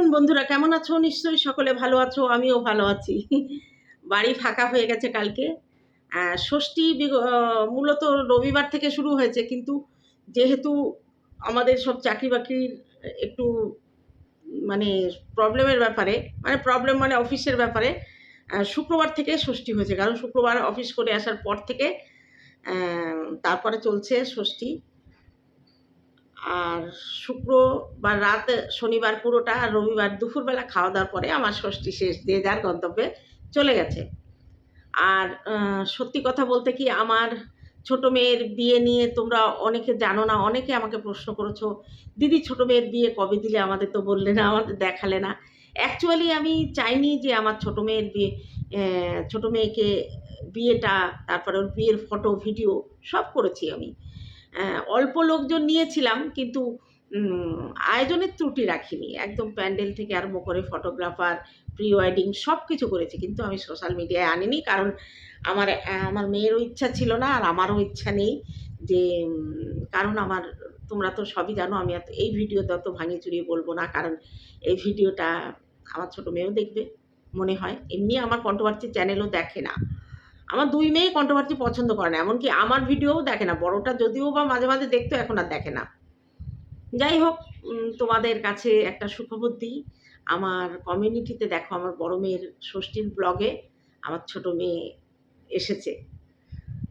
Afternoon বন্ধুরা, কেমন আছো? নিশ্চয়ই সকলে ভালো আছো, আমিও ভালো আছি। বাড়ি ফাঁকা হয়ে গেছে কালকে। ষষ্ঠী মূলত রবিবার থেকে শুরু হয়েছে, কিন্তু যেহেতু আমাদের সব চাকরি বাকরির একটু মানে প্রবলেমের ব্যাপারে মানে প্রবলেম মানে অফিসের ব্যাপারে শুক্রবার থেকে ষষ্ঠী হয়েছে। কারণ শুক্রবার অফিস করে আসার পর থেকে তারপরে চলছে ষষ্ঠী। আর শুক্রবার রাত, শনিবার পুরোটা আর রবিবার দুপুরবেলা খাওয়া দাওয়ার পরে আমার ষষ্ঠী শেষ যে যার গন্তব্যে চলে গেছে। আর সত্যি কথা বলতে কি আমার ছোট মেয়ের বিয়ে নিয়ে তোমরা অনেকে জানো না, অনেকে আমাকে প্রশ্ন করেছ, দিদি, ছোট মেয়ের বিয়ে কবে দিলে? আমাদের তো বললে না, আমাদের দেখালে না। অ্যাকচুয়ালি আমি চাইনি যে আমার ছোট মেয়ের বিয়ে ছোট মেয়েকে বিয়েটা, তারপরে ওর বিয়ের ফটো, ভিডিও সব করেছি আমি। অল্প লোকজন নিয়েছিলাম, কিন্তু আয়োজনের ত্রুটি রাখিনি। একদম প্যান্ডেল থেকে আরম্ভ করে ফটোগ্রাফার প্রি ওয়েডিং সব কিছু করেছি, কিন্তু আমি সোশ্যাল মিডিয়ায় আনিনি, কারণ আমার আমার মেয়েরও ইচ্ছা ছিল না, আর আমারও ইচ্ছা নেই যে কারণ আমার, তোমরা তো সবই জানো, আমি এত, এই ভিডিওতে অত ভাঙিয়ে চুরিয়ে বলব না, কারণ এই ভিডিওটা আমার ছোট মেয়েও দেখবে, মনে হয়। এমনি আমার কন্ট্রোভার্সি চ্যানেলও দেখে না। আমার দুই মেয়ে কন্ট্রোভার্সি পছন্দ করে না, এমনকি আমার ভিডিওও দেখে না, বড়টা যদিও বা মাঝে মাঝে দেখতো, এখন আর দেখে না। যাই হোক তোমাদের কাছে একটা সুখবর দিই। আমার কমিউনিটিতে দেখো, আমার বড় মেয়ের ষষ্ঠীর ব্লগে আমার ছোট মেয়ে এসেছে।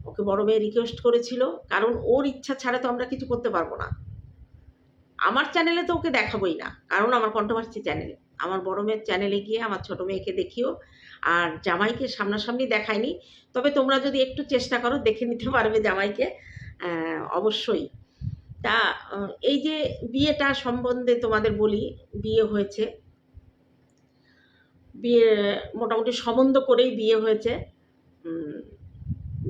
ওকে বড় মেয়ে রিকোয়েস্ট করেছিল, কারণ ওর ইচ্ছা ছাড়া তো আমরা কিছু করতে পারব না। আমার চ্যানেলে তো ওকে দেখাবোই না, কারণ আমার কন্ট্রোভার্সি চ্যানেল আমার বড় মেয়ের চ্যানেলে গিয়ে আমার ছোট মেয়েকে দেখিও আর জামাইকে সামনাসামনি দেখায়নি তবে তোমরা যদি একটু চেষ্টা করো, দেখে নিতে পারবে জামাইকে অবশ্যই। তা এই যে বিয়েটা সম্বন্ধে তোমাদের বলি, বিয়ে হয়েছে। বিয়ে মোটামুটি সম্বন্ধ করেই বিয়ে হয়েছে।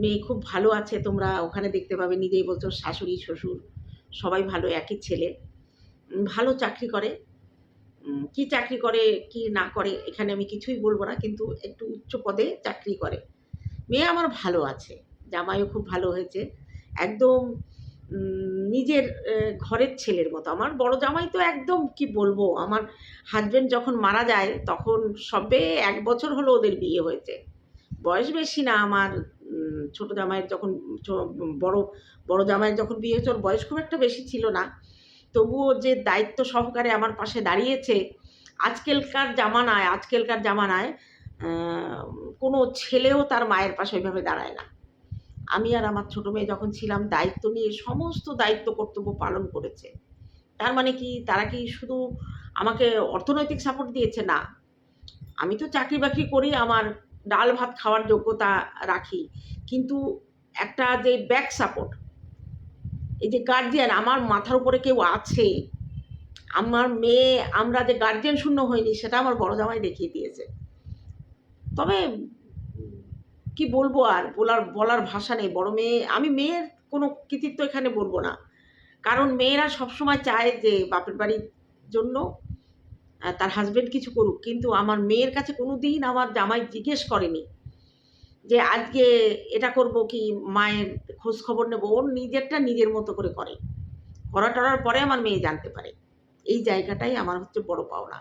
মেয়ে খুব ভালো আছে, তোমরা ওখানে দেখতে পাবে, নিজেই বলছো শাশুড়ি, শ্বশুর, সবাই ভালো, একই ছেলে। ভালো চাকরি করে। কি চাকরি করে, কি না করে, এখানে আমি কিছুই বলব না, কিন্তু একটু উচ্চ পদে চাকরি করে। মেয়ে আমার ভালো আছে, জামাইও খুব ভালো হয়েছে। একদম নিজের ঘরের ছেলের মতো। আমার বড় জামাই তো একদম, কি বলব, আমার হাজবেন্ড যখন মারা যায়, তখন সবে এক বছর হলো ওদের বিয়ে হয়েছে। বয়স বেশি না আমার ছোট জামাইয়ের যখন বড় বড় জামাইয়ের যখন বিয়ে হয়েছে, ওর বয়স খুব একটা বেশি ছিল না। তবুও যে দায়িত্ব সহকারে আমার পাশে দাঁড়িয়েছে, আজকালকার জামানায় আজকালকার জামানায় কোনো ছেলেও তার মায়ের পাশে ওইভাবে দাঁড়ায় না। আমি আর আমার ছোটো মেয়ে যখন ছিলাম, দায়িত্ব নিয়ে সমস্ত দায়িত্ব কর্তব্য পালন করেছে। তার মানে কি, তারা কি শুধু আমাকে অর্থনৈতিক সাপোর্ট দিয়েছে? না। আমি তো চাকরি বাকরি করি, আমার ডাল ভাত খাওয়ার যোগ্যতা রাখি। কিন্তু একটা যে ব্যাক সাপোর্ট এই যে গার্জিয়ান আমার মাথার উপরে কেউ আছে? আমার মেয়ে, আমরা যে গার্জিয়ান শূন্য হয়নি সেটা আমার বড় জামাই দেখিয়ে দিয়েছে। তবে কি বলব আর? বলার বলার ভাষা নেই। বড় মেয়ে, আমি মেয়ের কোনো কৃতিত্ব এখানে বলব না। কারণ মেয়েরা সবসময় চায় যে বাপের বাড়ির জন্য তার হাজবেন্ড কিছু করুক। কিন্তু আমার মেয়ের কাছে কোনো দিন আমার জামাই জিজ্ঞেস করেনি। যে আজকে এটা করব কি মায়ের খোঁজ খবর নেব, ওর নিজেরটা নিজের মতো করে করে। করা টরার পরে আমার মেয়ে জানতে পারে। এই জায়গাটাই আমার হচ্ছে বড় পাওনা।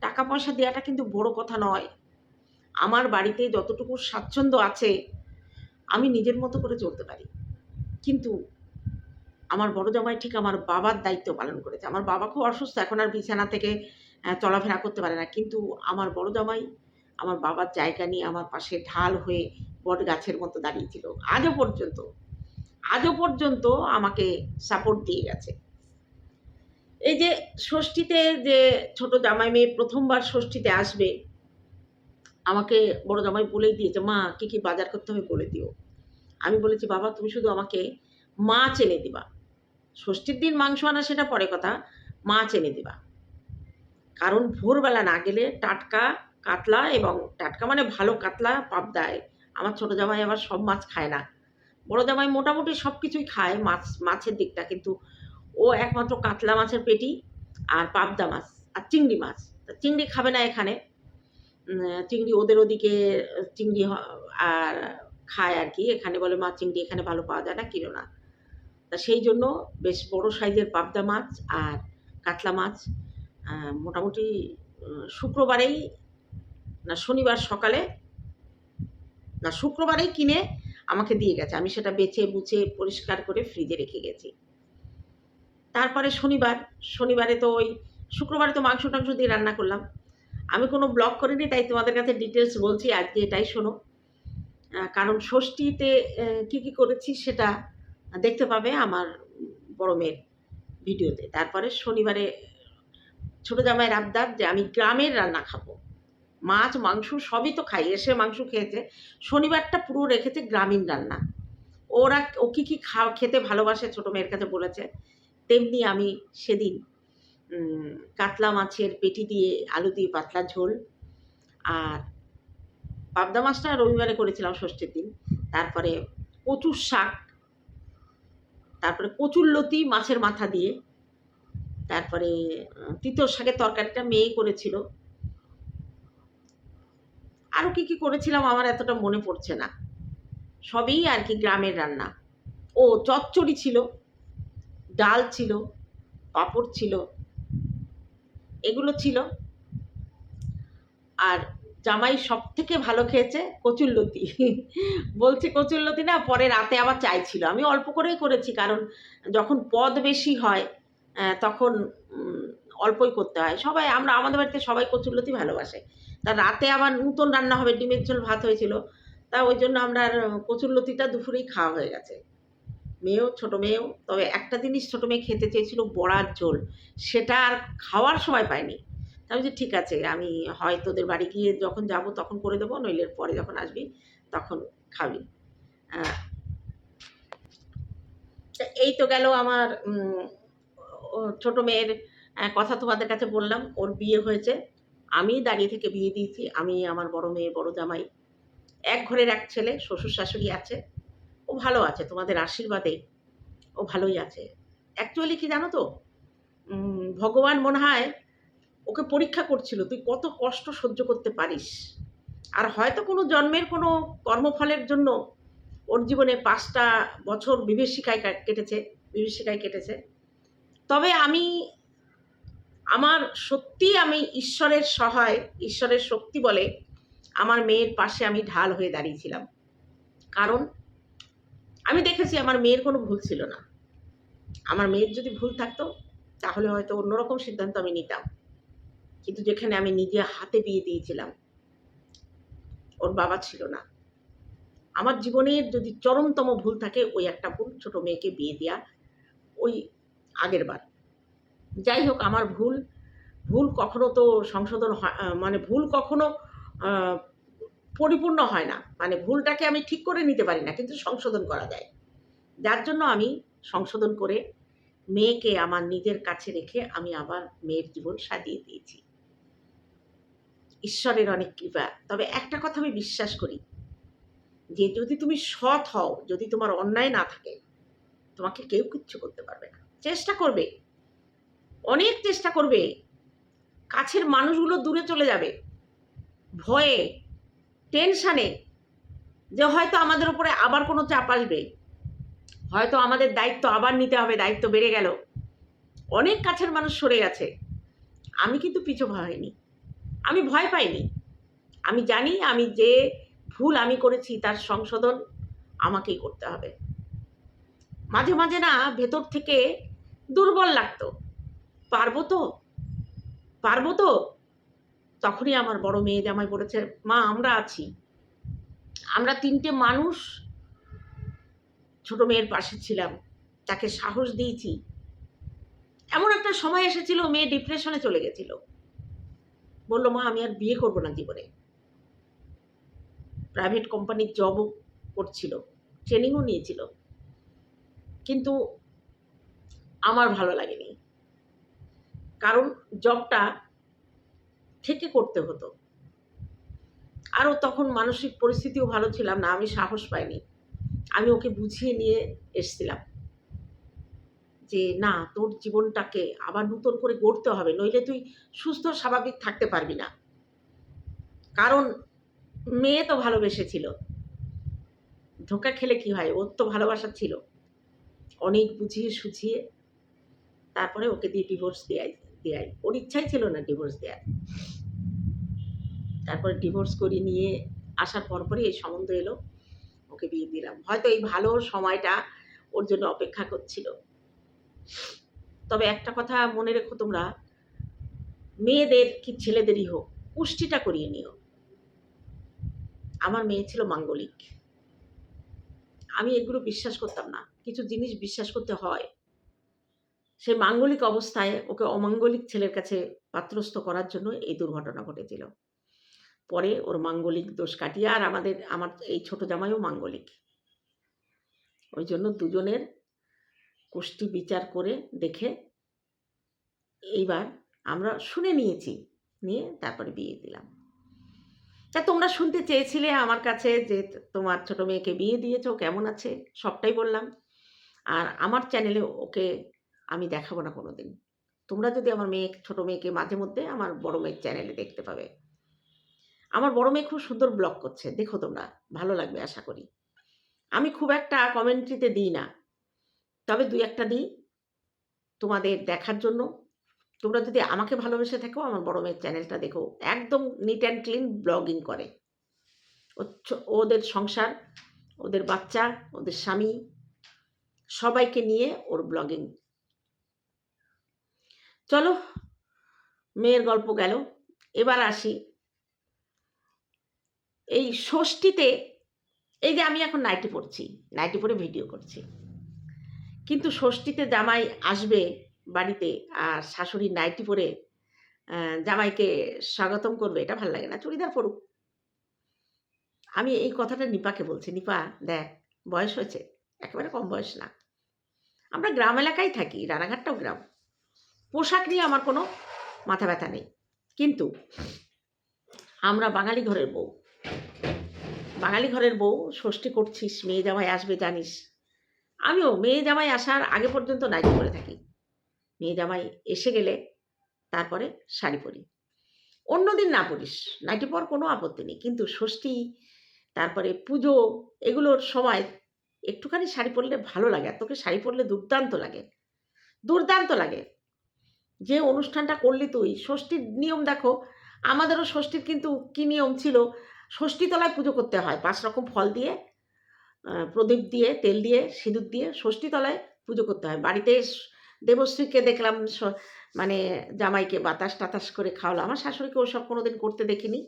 টাকা পয়সা দেওয়াটা কিন্তু বড় কথা নয়। আমার বাড়িতে যতটুকু স্বাচ্ছন্দ্য আছে, আমি নিজের মতো করে চলতে পারি। কিন্তু আমার বড় জামাই ঠিক আমার বাবার দায়িত্ব পালন করেছে। আমার বাবা খুব অসুস্থ, এখন আর বিছানা থেকে চলাফেরা করতে পারে না। কিন্তু আমার বড় জামাই আমার বাবার জায়গা নিয়ে আমার পাশে ঢাল হয়ে বট গাছের মতো দাঁড়িয়েছিল আজও পর্যন্ত আজও পর্যন্ত আমাকে সাপোর্ট দিয়ে গেছে। এই যে ষষ্ঠীতে যে ছোট জামাই মেয়ে প্রথমবার ষষ্ঠীতে আসবে, আমাকে বড় জামাই বলেই দিয়েছে, মা, কী কী বাজার করতে হবে বলে দিও। আমি বলেছি, বাবা, তুমি শুধু আমাকে মাছ এনে দিবা। ষষ্ঠীর দিন মাংস আনা সেটা পরে কথা, মাছ এনে দিবা। কারণ ভোরবেলা না গেলে টাটকা কাতলা এবং টাটকা মানে ভালো কাতলা পাবদায় আমার ছোট জামাই আবার সব মাছ খায় না। বড় জামাই মোটামুটি সব কিছুই খায় মাছ, মাছের দিকটা। কিন্তু ও একমাত্র কাতলা মাছের পেটি আর পাবদা মাছ আর চিংড়ি মাছ। চিংড়ি খাবে না এখানে। চিংড়ি ওদের ওদিকে, চিংড়ি আর খায় আর কি। এখানে বলে মাছ চিংড়ি এখানে ভালো পাওয়া যায় না, কিনো না। তা সেই জন্য বেশ বড় সাইজের পাবদা মাছ আর কাতলা মাছ মোটামুটি শুক্রবারেই না শনিবার সকালে, না শুক্রবারেই কিনে আমাকে দিয়ে গেছে। আমি সেটা বেছে বুছে পরিষ্কার করে ফ্রিজে রেখে গেছি। তারপরে শনিবার, শনিবারে তো ওই শুক্রবারে তো মাংস টাংস দিয়ে রান্না করলাম। আমি কোনো ব্লগ করিনি, তাই তোমাদের কাছে ডিটেলস বলছি, আজকে এটাই শোনো। কারণ ষষ্ঠীতে কি কি করেছি সেটা দেখতে পাবে আমার বড় মেয়ের ভিডিওতে। তারপরে শনিবারে ছোটো জামাইয়ের আবদার যে আমি গ্রামের রান্না খাব। মাছ, মাংস সবই তো খাই, এসে মাংস খেয়েছে। শনিবারটা পুরো রেখেছে গ্রামীণ রান্না। ওরা, ও কী কী খাওয়া খেতে ভালোবাসে ছোটো মেয়ের কাছে বলেছে। তেমনি আমি সেদিন কাতলা মাছের পেটি দিয়ে আলু দিয়ে পাতলা ঝোল আর পাবদা মাছটা রবিবারে করেছিলাম ষষ্ঠীর দিন। তারপরে কচুর শাক, তারপরে কচুর লতি মাছের মাথা দিয়ে, তারপরে তিতো শাকের তরকারিটা মেয়ে করেছিল। আরও কি কি করেছিলাম আমার এতটা মনে পড়ছে না। সবই আর কি গ্রামের রান্না। ও চচ্চড়ি ছিল, ডাল ছিল, পাঁপড় ছিল, এগুলো ছিল। আর জামাই সব থেকে ভালো খেয়েছে কচুরলতি বলছে কচুরলতি না পরে রাতে আবার চাইছিল আমি অল্প করেই করেছি কারণ যখন পদ বেশি হয় তখন অল্পই করতে হয়। সবাই আমরা, আমাদের বাড়িতে সবাই কচুরলতি ভালোবাসে। তা রাতে আবার নতুন রান্না হবে, ডিমের ঝোল ভাত হয়েছিল। তা ওই জন্য আমরা আর কচুরলতিটা দুপুরেই খাওয়া হয়ে গেছে। মেয়েও, ছোটো মেয়েও, তবে একটা জিনিস ছোটো মেয়ে খেতে চেয়েছিল, বড়ার ঝোল। সেটা আর খাওয়ার সময় পাইনি। তা আমি যে ঠিক আছে, আমি হয় তোদের বাড়ি গিয়ে যখন যাব তখন করে দেবো, নইলে পরে যখন আসবি তখন খাবি। এই তো গেল আমার ছোট মেয়ের কথা তোমাদের কাছে বললাম। ওর বিয়ে হয়েছে। আমি দাঁড়িয়ে থেকে বিয়ে দিয়েছি, আমি আমার বড় মেয়ে, বড় জামাই। এক ঘরের এক ছেলে, শ্বশুর শাশুড়ি আছে, ও ভালো আছে, তোমাদের আশীর্বাদে ও ভালোই আছে। অ্যাকচুয়ালি কি জানো তো? ভগবান মনে হয় ওকে পরীক্ষা করছিল, তুই কত কষ্ট সহ্য করতে পারিস। আর হয়তো কোনো জন্মের কোনো কর্মফলের জন্য ওর জীবনে পাঁচটা বছর বিভীষিকায় কেটেছে বিভীষিকায় কেটেছে। তবে আমি আমার সত্যি আমি ঈশ্বরের সহায়, ঈশ্বরের শক্তি বলে আমার মেয়ের পাশে আমি ঢাল হয়ে দাঁড়িয়েছিলাম। কারণ আমি দেখেছি আমার মেয়ের কোনো ভুল ছিল না। আমার মেয়ের যদি ভুল থাকতো, তাহলে হয়তো অন্যরকম সিদ্ধান্ত আমি নিতাম। কিন্তু যেখানে আমি নিজে হাতে বিয়ে দিয়েছিলাম, ওর বাবা ছিল না। আমার জীবনের যদি চরমতম ভুল থাকে, ওই একটা ভুল ছোট মেয়েকে বিয়ে দেওয়া ওই আগের বার। যাই হোক, আমার ভুল ভুল কখনো তো সংশোধন হয় মানে ভুল কখনো পরিপূর্ণ হয় না। মানে ভুলটাকে আমি ঠিক করে নিতে পারি না, কিন্তু সংশোধন করা যায়। যার জন্য আমি সংশোধন করে মেয়েকে আমার নিজের কাছে রেখে আমি আবার মেয়ের জীবন সাজিয়ে দিয়েছি। ঈশ্বরের অনেক কৃপা। তবে একটা কথা আমি বিশ্বাস করি, যে যদি তুমি সৎ হও, যদি তোমার অন্যায় না থাকে, তোমাকে কেউ কিচ্ছু করতে পারবে না। চেষ্টা করবে অনেক চেষ্টা করবে। কাছের মানুষগুলো দূরে চলে যাবে। ভয়ে টেনশানে যে হয়তো আমাদের উপরে আবার কোনো চাপ আসবে। হয়তো আমাদের দায়িত্ব আবার নিতে হবে, দায়িত্ব বেড়ে গেল। অনেক কাছের মানুষ সরে গেছে। আমি কিন্তু পিছু হয়নি। আমি ভয় পাইনি। আমি জানি আমি যে ভুল আমি করেছি তার সংশোধন আমাকেই করতে হবে। মাঝে মাঝে না ভেতর থেকে দুর্বল লাগতো। পারব তো? পারব তো? তখনই আমার বড় মেয়ে জামাই বলেছে, মা, আমরা আছি। আমরা তিনটে মানুষ ছোট মেয়ের পাশে ছিলাম। তাকে সাহস দিয়েছি। এমন একটা সময় এসেছিল, মেয়ে ডিপ্রেশনে চলে গেছিল। বলল, মা, আমি আর বিয়ে করব না জীবনে। প্রাইভেট কোম্পানির জবও করছিল ট্রেনিংও নিয়েছিল। কিন্তু আমার ভালো লাগেনি। কারণ জবটা থেকে করতে হতো। আরও তখন মানসিক পরিস্থিতিও ভালো ছিলাম না, আমি সাহস পাইনি। আমি ওকে বুঝিয়ে নিয়ে এসছিলাম যে, না, তোর জীবনটাকে আবার নতুন করে গড়তে হবে, নইলে তুই সুস্থ, স্বাভাবিক থাকতে পারবি না। কারণ মেয়ে তো ভালোবেসেছিল। ধোকা খেলে কি হয়? ওর তো ভালোবাসা ছিল। অনেক বুঝিয়ে সুঝিয়ে তারপরে ওকে দিয়ে ডিভোর্স দেয়াই দেয়াই। ওর ইচ্ছাই ছিল না ডিভোর্স দেওয়ার তারপরে ডিভোর্স করি নিয়ে আসার পরপরই এই সম্বন্ধ এলো, ওকে বিয়ে দিলাম। হয়তো এই ভালো সময়টা ওর জন্য অপেক্ষা করছিল। তবে একটা কথা মনে রেখো তোমরা, মেয়েদের কি ছেলেদেরই হোক পুষ্টিটা করিয়ে নিও। আমার মেয়ে ছিল মাঙ্গলিক। আমি এগুলো বিশ্বাস করতাম না। কিছু জিনিস বিশ্বাস করতে হয়। সে মাঙ্গলিক অবস্থায় ওকে অমাঙ্গলিক ছেলের কাছে পাত্রস্থ করার জন্য এই দুর্ঘটনা ঘটেছিল। পরে ওর মাঙ্গলিক দোষ কাটিয়ে আর আমাদের, আমার এই ছোট জামাইও মাঙ্গলিক। ওই জন্য দুজনের কুষ্টি বিচার করে দেখে এইবার আমরা শুনে নিয়েছি, নিয়ে তারপরে বিয়ে দিলাম। তা তোমরা শুনতে চেয়েছিলে আমার কাছে যে তোমার ছোট মেয়েকে বিয়ে দিয়েছ, কেমন আছে? সবটাই বললাম। আর আমার চ্যানেলে ওকে আমি দেখাবো না কোনো দিন তোমরা যদি আমার মেয়ে, ছোট মেয়েকে মাঝে মধ্যে আমার বড় মেয়ের চ্যানেলে দেখতে পাবে। আমার বড় মেয়ে খুব সুন্দর ব্লগ করছে, দেখো তোমরা, ভালো লাগবে আশা করি। আমি খুব একটা কমেন্ট্রিতে দিই না। তবে দুই একটা দিই তোমাদের দেখার জন্য। তোমরা যদি আমাকে ভালোবেসে থাকো, আমার বড় মেয়ের চ্যানেলটা দেখো। একদম নিট অ্যান্ড ক্লিন ব্লগিং করে। ওদের সংসার, ওদের বাচ্চা, ওদের স্বামী, সবাইকে নিয়ে ওর ব্লগিং চলো, মেয়ের গল্প গেল। এবার আসি। এই ষষ্ঠীতে, এই যে আমি এখন নাইটি পড়ছি নাইটি পরে ভিডিও করছি। কিন্তু ষষ্ঠীতে জামাই আসবে বাড়িতে আর শাশুড়ি নাইটি পরে জামাইকে স্বাগতম করবে, এটা ভালো লাগে না, চুড়িদার পরুক। আমি এই কথাটা নিপাকে বলছি, নিপা, দেখ, বয়স হয়েছে, একেবারে কম বয়স না। আমরা গ্রাম এলাকায় থাকি, রানাঘাটটাও গ্রাম। পোশাক নিয়ে আমার কোনো মাথা ব্যথা নেই। কিন্তু আমরা বাঙালি ঘরের বউ। বাঙালি ঘরের বউ, ষষ্ঠী করছিস, মেয়ে জামাই আসবে, জানিস। আমিও মেয়ে জামাই আসার আগে পর্যন্ত নাইটি পরে থাকি। মেয়ে জামাই এসে গেলে তারপরে শাড়ি পরি। অন্যদিন না পরিস, নাইটি পর কোনো আপত্তি নেই। কিন্তু ষষ্ঠী, তারপরে পুজো, এগুলোর সময় একটুখানি শাড়ি পরলে ভালো লাগে। আর তোকে শাড়ি পরলে দুর্দান্ত লাগে। দুর্দান্ত লাগে। যে অনুষ্ঠানটা করলি তুই, ষষ্ঠীর নিয়ম দেখো, আমাদেরও ষষ্ঠীর কিন্তু কী নিয়ম ছিল? ষষ্ঠীতলায় পুজো করতে হয়, পাঁচ রকম ফল দিয়ে প্রদীপ দিয়ে, তেল দিয়ে, সিঁদুর দিয়ে ষষ্ঠীতলায় পুজো করতে হয়। বাড়িতে দেবশ্রীকে দেখলাম মানে জামাইকে বাতাস টাতাস করে খাওয়ালো। আমার শাশুড়িকে ওসব কোনোদিন করতে দেখিনি।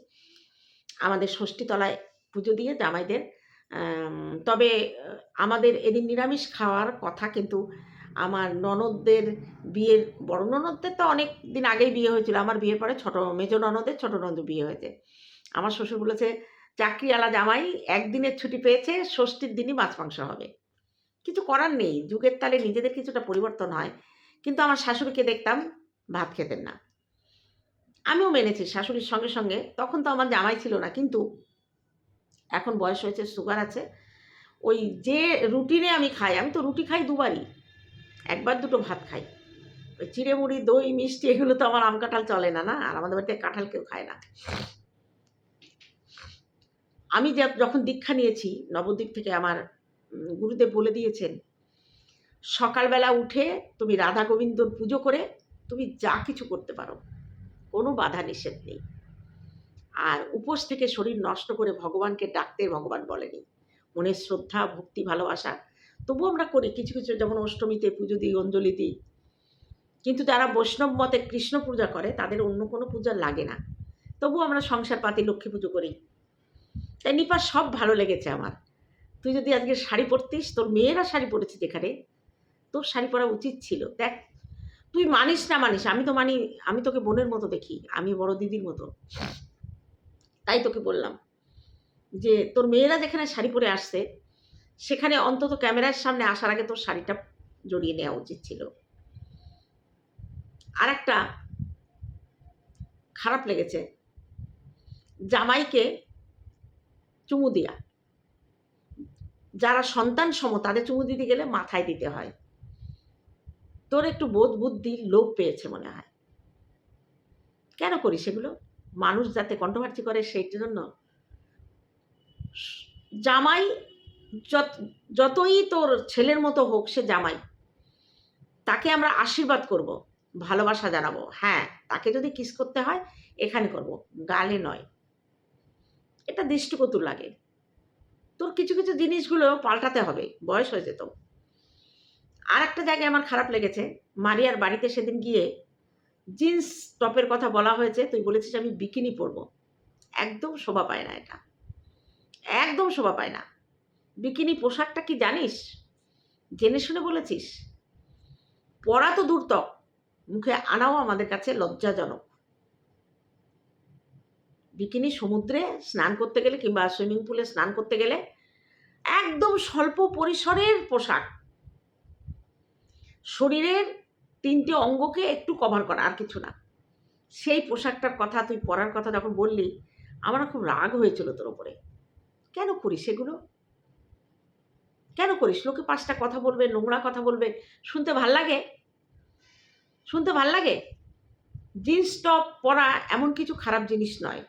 আমাদের ষষ্ঠীতলায় পুজো দিয়ে জামাইদের তবে আমাদের এদিন নিরামিষ খাওয়ার কথা কিন্তু আমার ননদদের বিয়ের, বড় ননদদের তো অনেক দিন আগেই বিয়ে হয়েছিল। আমার বিয়ের পরে ছোট, মেজ ননদের ছোট ননদ বিয়ে হয়েছে। আমার শ্বশুর বলেছে, চাকরিওয়ালা জামাই একদিনের ছুটি পেয়েছে, ষষ্ঠীর দিনই মাছ মাংস হবে। কিছু করার নেই, যুগের তালে নিজেদের কিছুটা পরিবর্তন হয়। কিন্তু আমার শাশুড়িকে দেখতাম ভাত খেতেন না। আমিও মেনেছি শাশুড়ির সঙ্গে সঙ্গে, তখন তো আমার জামাই ছিল না। কিন্তু এখন বয়স হয়েছে সুগার আছে। ওই যে রুটিনে আমি খাই, আমি তো রুটি খাই দুবারই। একবার দুটো ভাত খাই। ওই চিড়ে মুড়ি দই, মিষ্টি এগুলো তো আমার আম কাঁঠাল চলে না না? আর আমাদের বাড়িতে কাঁঠাল কেউ খায় না। আমি যখন দীক্ষা নিয়েছি, নবদ্বীপ থেকে আমার গুরুদেব বলে দিয়েছেন, সকালবেলা উঠে তুমি রাধা গোবিন্দর পুজো করে তুমি যা কিছু করতে পারো, কোনো বাধা নিষেধ নেই। আর উপোস থেকে শরীর নষ্ট করে ভগবানকে ডাকতে ভগবান বলেনি। মনের শ্রদ্ধা, ভক্তি, ভালোবাসা তবু আমরা করি কিছু কিছু, যেমন অষ্টমীতে পুজো দিই, অঞ্জলি দিই। কিন্তু যারা বৈষ্ণব মতে কৃষ্ণ পূজা করে, তাদের অন্য কোনো পূজা লাগে না। তবু আমরা সংসার পাতি, লক্ষ্মী পুজো করি। তাই নিপা সব ভালো লেগেছে আমার। তুই যদি আজকে শাড়ি পরতিস, তোর মেয়েরা শাড়ি পরেছে যেখানে, তোর শাড়ি পরা উচিত ছিল। দেখ, তুই মানিস না মানিস, আমি তো মানি, আমি তোকে বোনের মতো দেখি, আমি বড় দিদির মতো। তাই তোকে বললাম যে, তোর মেয়েরা যেখানে শাড়ি পরে আসছে সেখানে অন্তত ক্যামেরার সামনে আসার আগে তোর শাড়িটা জড়িয়ে নেওয়া উচিত ছিল। আর একটা খারাপ লেগেছে। জামাইকে চুমু দেয়া। যারা সন্তান সম, তাদের চুমু দিতে গেলে মাথায় দিতে হয়। তোর একটু বোধ বুদ্ধি লোপ পেয়েছে মনে হয়। কেন করি সেগুলো মানুষ যাতে কণ্ঠভার্জি করে সেই জন্য। জামাই যতই তোর ছেলের মতো হোক সে জামাই, তাকে আমরা আশীর্বাদ করব, ভালোবাসা জানাব। হ্যাঁ তাকে যদি কিস করতে হয়, এখানে করব, গালে নয়। এটা দৃষ্টিকটু লাগে। তোর কিছু কিছু জিনিসগুলো পাল্টাতে হবে, বয়স হয়েছে তো আর একটা জায়গায় আমার খারাপ লেগেছে, মারিয়ার বাড়িতে সেদিন গিয়ে জিন্স টপের কথা বলা হয়েছে, তুই বলেছিস আমি বিকিনি পরবো। একদম শোভা পায় না এটা। একদম শোভা পায় না। বিকিনি পোশাকটা কি জানিস? জেনে শুনে বলেছিস? পরা তো দূরতক মুখে আনাও আমাদের কাছে লজ্জাজনক। বিকিনি সমুদ্রে স্নান করতে গেলে কিংবা সুইমিং পুলে স্নান করতে গেলে একদম স্বল্প পরিসরের পোশাক। শরীরের তিনটে অঙ্গকে একটু কভার করা, আর কিছু না। সেই পোশাকটার কথা, তুই পরার কথা যখন বললি আমার খুব রাগ হয়েছিল তোর ওপরে কেন করিস সেগুলো কেন করিস? লোকে পাঁচটা কথা বলবে, নোংরা কথা বলবে। শুনতে ভালো লাগে? শুনতে ভালো লাগে? জিন্স, টপ পরা এমন কিছু খারাপ জিনিস নয়।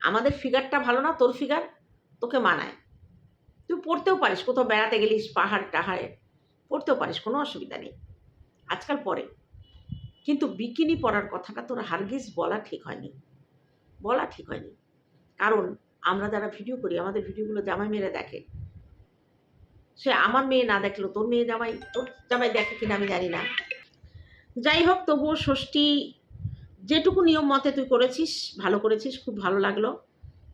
আমাদের ফিগারটা ভালো না, তোর ফিগার তোকে মানায়। তুই পড়তেও পারিস, কোথাও বেড়াতে গেলিস, পাহাড় টাহাড়ে, পড়তেও পারিস, কোনো অসুবিধা নেই। আজকাল পরে। কিন্তু বিকিনি পরার কথাটা তোর হারগিজ বলা ঠিক হয়নি। বলা ঠিক হয়নি। কারণ আমরা যারা ভিডিও করি, আমাদের ভিডিওগুলো জামাই মেরে দেখে। সে আমার মেয়ে না দেখল, তোর মেয়ে জামাই, তোর জামাই দেখে কিনা আমি জানি না। যাই হোক, তবুও ষষ্ঠী যেটুকু নিয়ম মতে তুই করেছিস, ভালো করেছিস, খুব ভালো লাগল।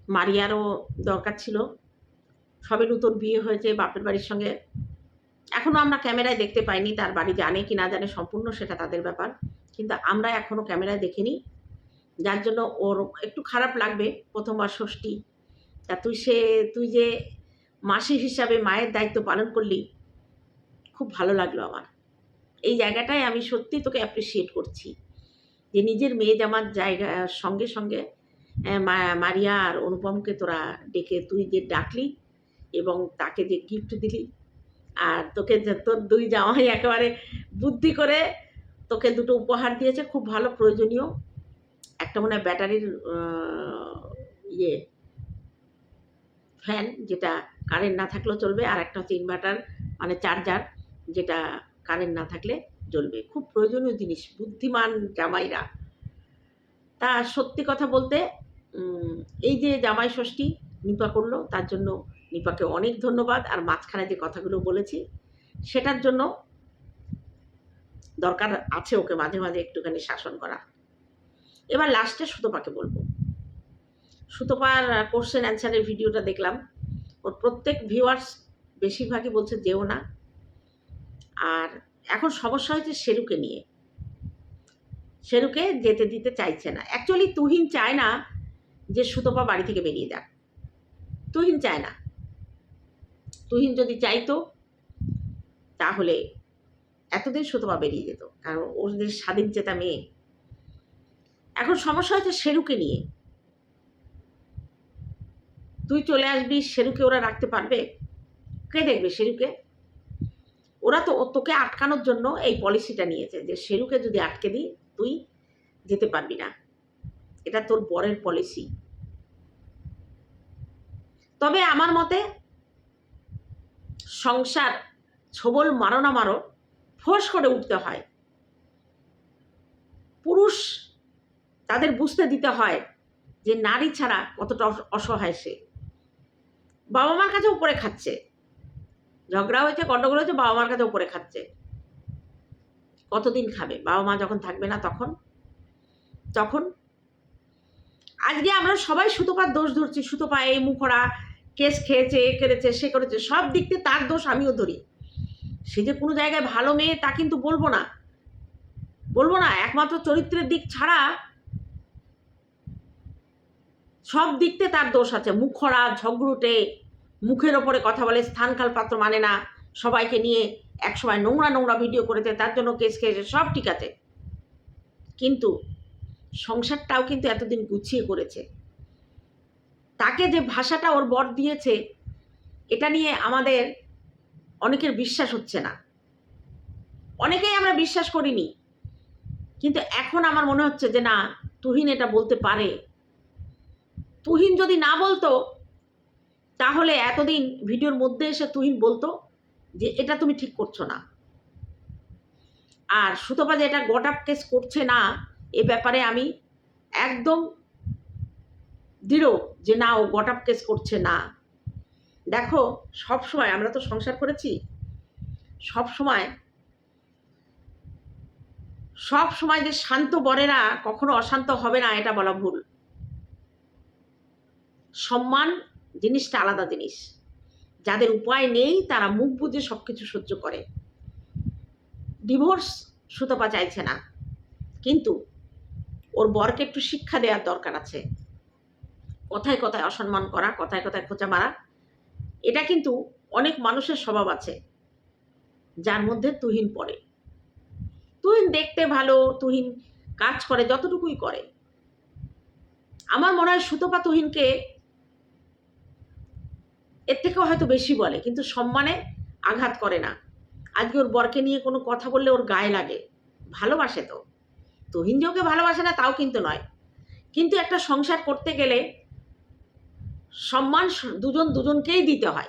মারিয়ারও দরকার ছিল। সবে নতুন বিয়ে হয়েছে বাপের বাড়ির সঙ্গে। এখনও আমরা ক্যামেরায় দেখতে পাইনি তার বাড়ি জানে কি না জানে, সম্পূর্ণ সেটা তাদের ব্যাপার। কিন্তু আমরা এখনও ক্যামেরায় দেখিনি। যার জন্য ওর একটু খারাপ লাগবে প্রথমবার ষষ্ঠী। তা তুই সে, তুই যে মাসি হিসাবে মায়ের দায়িত্ব পালন করলি, খুব ভালো লাগল আমার। এই জায়গাটায় আমি সত্যি তোকে অ্যাপ্রিসিয়েট করছি। যে নিজের মেয়ে জামার জায়গা, সঙ্গে সঙ্গে মারিয়া আর অনুপমকে তোরা ডেকে তুই যে ডাকলি এবং তাকে যে গিফট দিলি আর তোকে তোর দুই জামাই একেবারে বুদ্ধি করে তোকে দুটো উপহার দিয়েছে, খুব ভালো, প্রয়োজনীয়। একটা মনে হয় ব্যাটারির ইয়ে ফ্যান যেটা কারেন্ট না থাকলেও চলবে, আর একটা হচ্ছে ইনভার্টার মানে চার্জার যেটা কারেন্ট না থাকলে জ্বলবে। খুব প্রয়োজনীয় জিনিস, বুদ্ধিমান জামাইরা। তা সত্যি কথা বলতে এই যে জামাই ষষ্ঠী নিপা করল, তার জন্য নিপাকে অনেক ধন্যবাদ। আর মাঝখানে যে কথাগুলো বলেছি, সেটার জন্য দরকার আছে ওকে মাঝে মাঝে একটুখানি শাসন করা। এবার লাস্টে সুতপাকে বলব। সুতপার কোশ্চেন অ্যান্সারের ভিডিওটা দেখলাম। ওর প্রত্যেক ভিউয়ার্স বেশিরভাগই বলছে যেও না। আর এখন সমস্যা হয়েছে শেরুকে নিয়ে। শেরুকে যেতে দিতে চাইছে না। অ্যাকচুয়ালি তুহিন চায় না যে সুতপা বাড়ি থেকে বেরিয়ে যাক। তুহিন চায় না। তুহিন যদি চাইতো, তাহলে এতদিন সুতপা বেরিয়ে যেত। কারণ ওদের স্বাধীন চেতা মেয়ে। এখন সমস্যা হয়েছে শেরুকে নিয়ে। তুই চলে আসবি, শেরুকে ওরা রাখতে পারবে? কে দেখবে শেরুকে? ওরা তো তোকে আটকানোর জন্য এই পলিসিটা নিয়েছে যে শেরুকে যদি আটকে দিই, তুই যেতে পারবি না। এটা তোর বরের পলিসি। তবে আমার মতে সংসার, ছবল মারো না মারো, ফোঁস করে উঠতে হয়। পুরুষ তাদের বুঝতে দিতে হয় যে নারী ছাড়া কতটা অস- অসহায় সে। বাবা মার কাছে উপরে খাচ্ছে। ঝগড়া হয়েছে, গন্ডগোল হয়েছে বাবা মার কাছে উপরে খাচ্ছে। কতদিন খাবে? বাবা মা যখন থাকবে না তখন? তখন? আজকে আমরা সবাই সুতোপার দোষ ধরছি, সুতোপা এই মুখরা, কেস খেয়েছে, এ করেছে, সে করেছে, সব দিক থেকে তার দোষ আমিও ধরি। সে যে কোনো জায়গায় ভালো মেয়ে, তা কিন্তু বলব না। বলব না, একমাত্র চরিত্রের দিক ছাড়া সব দিকতে তার দোষ আছে। মুখরা, ঝগড়ুটে মুখের ওপরে কথা বলে স্থানকাল পাত্র মানে না। সবাইকে নিয়ে একসময় নোংরা নোংরা ভিডিও করেছে, তার জন্য কেস খেয়েছে, সব ঠিক আছে। কিন্তু সংসারটাও কিন্তু এতদিন গুছিয়ে করেছে। তাকে যে ভাষাটা ওর বর দিয়েছে, এটা নিয়ে আমাদের অনেকের বিশ্বাস হচ্ছে না। অনেকেই আমরা বিশ্বাস করিনি। কিন্তু এখন আমার মনে হচ্ছে যে না, তুহিন এটা বলতে পারে। তুহিন যদি না বলতো তাহলে এতদিন ভিডিওর মধ্যে এসে তুহিন বলতো যে এটা তুমি ঠিক করছ না। আর সুতপা যে এটা গট আপ কেস করছে না, এ ব্যাপারে আমি একদম দৃঢ় যে না, ও গট আপ কেস করছে না। দেখো, সব সময় আমরা তো সংসার করেছি, সব সময় সব সময় যে শান্ত বরেরা কখনো অশান্ত হবে না, এটা বলা ভুল। সম্মান জিনিসটা আলাদা জিনিস। যাদের উপায় নেই, তারা মুখ বুঝে সব কিছু সহ্য করে। ডিভোর্স সুতপা চাইছে না। কিন্তু ওর বরকে একটু শিক্ষা দেওয়ার দরকার আছে। কথায় কথায় অসম্মান করা, কথায় কথায় খোঁচা মারা, এটা কিন্তু অনেক মানুষের স্বভাব আছে, যার মধ্যে তুহিন পড়ে। তুহিন দেখতে ভালো, তুহিন কাজ করে, যতটুকুই করে। আমার মনে হয় সুতপা তুহিনকে এর থেকেও হয়তো বেশি বলে, কিন্তু সম্মানে আঘাত করে না। আজকে ওর বরকে নিয়ে কোনো কথা বললে ওর গায়ে লাগে। ভালোবাসে তো। তুহিন যে ওকে ভালোবাসে না, তাও কিন্তু নয়। কিন্তু একটা সংসার করতে গেলে সম্মান দুজন দুজনকেই দিতে হয়।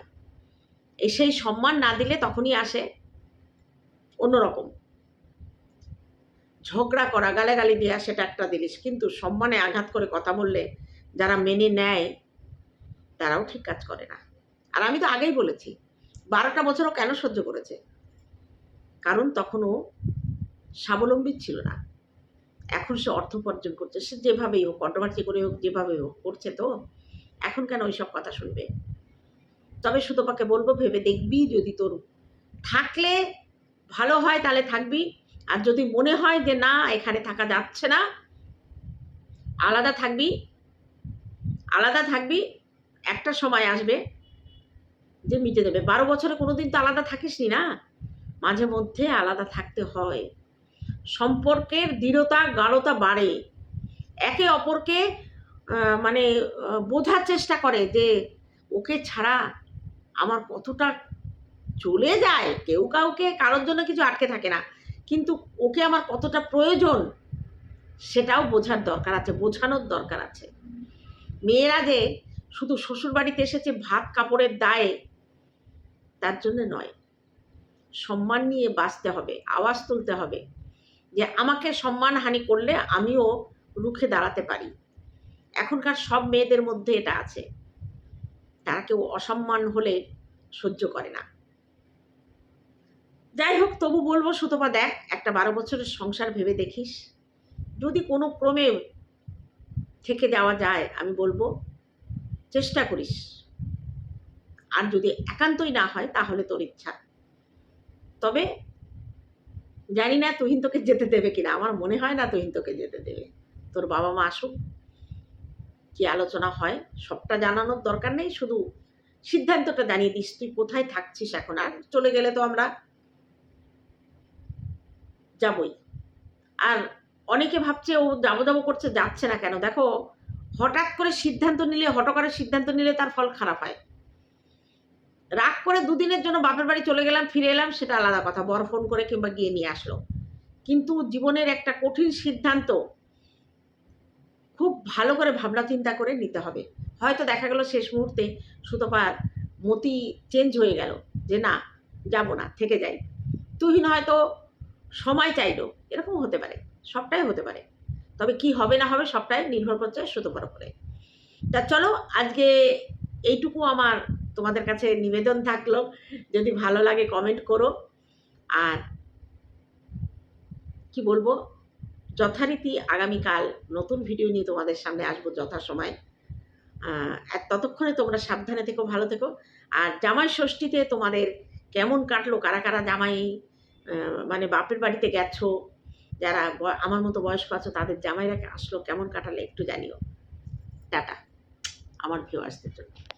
এই সেই সম্মান না দিলে তখনই আসে অন্যরকম। ঝগড়া করা, গালাগালি দেওয়া সেটা একটা জিনিস। কিন্তু সম্মানে আঘাত করে কথা বললে যারা মেনে নেয়, তারাও ঠিক কাজ করে না। আর আমি তো আগেই বলেছি, বারোটা বছরও কেন সহ্য করেছে? কারণ তখনও স্বাবলম্বী ছিল না। এখন সে অর্থ উপার্জন করছে, সে যেভাবেই হোক কন্ট্রোভার্সি করে হোক, যেভাবেই হোক, করছে তো। এখন কেন ওইসব কথা শুনবে? তবে সুতপাকে বলব, ভেবে দেখবি যদি তোর থাকলে ভালো হয় তাহলে থাকবি। আর যদি মনে হয় যে না, এখানে থাকা যাচ্ছে না, আলাদা থাকবি আলাদা থাকবি, একটা সময় আসবে যে মিটে দেবে। বারো বছরে কোনোদিন তো আলাদা থাকিসনি না? মাঝে মধ্যে আলাদা থাকতে হয়। সম্পর্কের দৃঢ়তা, গাঢ়তা বাড়ে। একে অপরকে মানে বোঝার চেষ্টা করে যে ওকে ছাড়া আমার কতটা চলে যায়। কেউ কাউকে, কারোর জন্য কিছু আটকে থাকে না। কিন্তু ওকে আমার কতটা প্রয়োজন সেটাও বোঝার দরকার আছে, বোঝানোর দরকার আছে। মেয়েরা যে শুধু শ্বশুরবাড়িতে এসেছে ভাত, কাপড়ের দায়ে তার জন্য নয়। সম্মান নিয়ে বাঁচতে হবে, আওয়াজ তুলতে হবে যে আমাকে সম্মানহানি করলে আমিও রুখে দাঁড়াতে পারি। এখনকার সব মেয়েদের মধ্যে এটা আছে। তারা কেউ অসম্মান হলে সহ্য করে না। যাই হোক, তবু বলব, সুতপা দেখ, একটা বারো বছরের সংসার ভেবে দেখিস। যদি কোনো ক্রমে থেকে যাওয়া যায়, আমি বলব, চেষ্টা করিস। আর যদি একান্তই না হয়, তাহলে তোর ইচ্ছা। তবে জানি না তুহিন তোকে যেতে দেবে কিনা, আমার মনে হয় না তুহিন তোকে যেতে দেবে। তোর বাবা মা আসুক, কি আলোচনা হয়, সবটা জানানোর দরকার নেই, শুধু সিদ্ধান্তটা জানিয়ে দিস, তুই কোথায় থাকছিস এখন? আর চলে গেলে তো আমরা যাবই। আর অনেকে ভাবছে ও যাব যাব করছে, যাচ্ছে না কেন? দেখো, হঠাৎ করে সিদ্ধান্ত নিলে হটকারের সিদ্ধান্ত নিলে তার ফল খারাপ হয়। রাগ করে দুদিনের জন্য বাপের বাড়ি চলে গেলাম, ফিরে এলাম, সেটা আলাদা কথা। বড় ফোন করে কিংবা গিয়ে নিয়ে আসলো। কিন্তু জীবনের একটা কঠিন সিদ্ধান্ত খুব ভালো করে ভাবনা চিন্তা করে নিতে হবে। হয়তো দেখা গেল শেষ মুহূর্তে সুতপার মতি চেঞ্জ হয়ে গেল, যে না, যাব না, থেকে যাই। তুহিন হয়তো সময় চাইলো এরকম হতে পারে, সবটাই হতে পারে। তবে কি হবে না হবে সবটাই নির্ভর করছে সুতপার উপরে। তা চলো, আজকে এইটুকু আমার তোমাদের কাছে নিবেদন থাকল, যদি ভালো লাগে কমেন্ট করো। আর কি বলব, যথারীতি আগামীকাল নতুন ভিডিও নিয়ে তোমাদের সামনে আসব যথাসময়। আর ততক্ষণে তোমরা সাবধানে থেকো, ভালো থেকো। আর জামাই ষষ্ঠীতে তোমাদের কেমন কাটলো, কারা কারা জামাই মানে বাপের বাড়িতে গেছো, যারা আমার মতো বয়স্ক আছো, তাদের জামাইরা আসলো, কেমন কাটালে একটু জানিও। টাটা। আমার ভিউ আসতে জন্য।